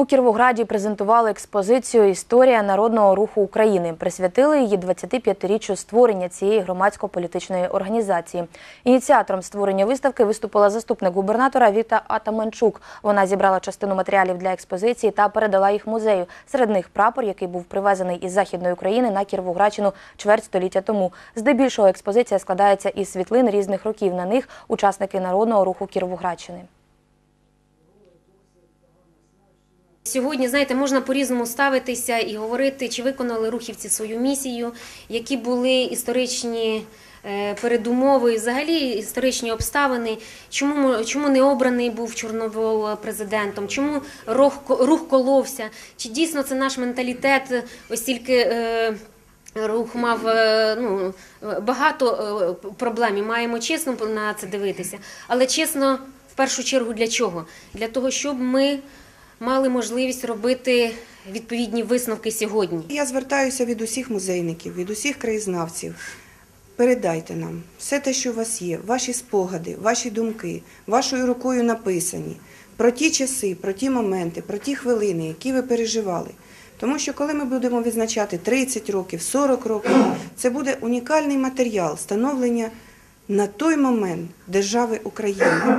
У Кіровограді презентували експозицію Історія народного руху України. Присвятили її 25-річчю створення цієї громадсько-політичної організації. Ініціатором створення виставки виступила заступник губернатора Віта Атаманчук. Вона зібрала частину матеріалів для експозиції та передала їх музею. Серед них прапор, який був привезений із західної України на Кіровоградщину чверть століття тому. Здебільшого експозиція складається із світлин різних років. На них учасники народного руху Кіровоградщини. Сьогодні, знаєте, можна по-різному ставитися і говорити, чи виконали рухівці свою місію, які були історичні е, передумови, взагалі історичні обставини, чому, чому не обраний був Чорновол президентом, чому рух, рух коловся, чи дійсно це наш менталітет, ось тільки. е, Рух мав е, ну, багато е, проблем і маємо чесно на це дивитися. Але чесно, в першу чергу для чого? Для того, щоб ми мали можливість робити відповідні висновки сьогодні. Я звертаюся від усіх музейників, від усіх краєзнавців. Передайте нам все те, що у вас є, ваші спогади, ваші думки, вашою рукою написані про ті часи, про ті моменти, про ті хвилини, які ви переживали. Тому що коли ми будемо відзначати 30 років, 40 років, це буде унікальний матеріал становлення на той момент держави України.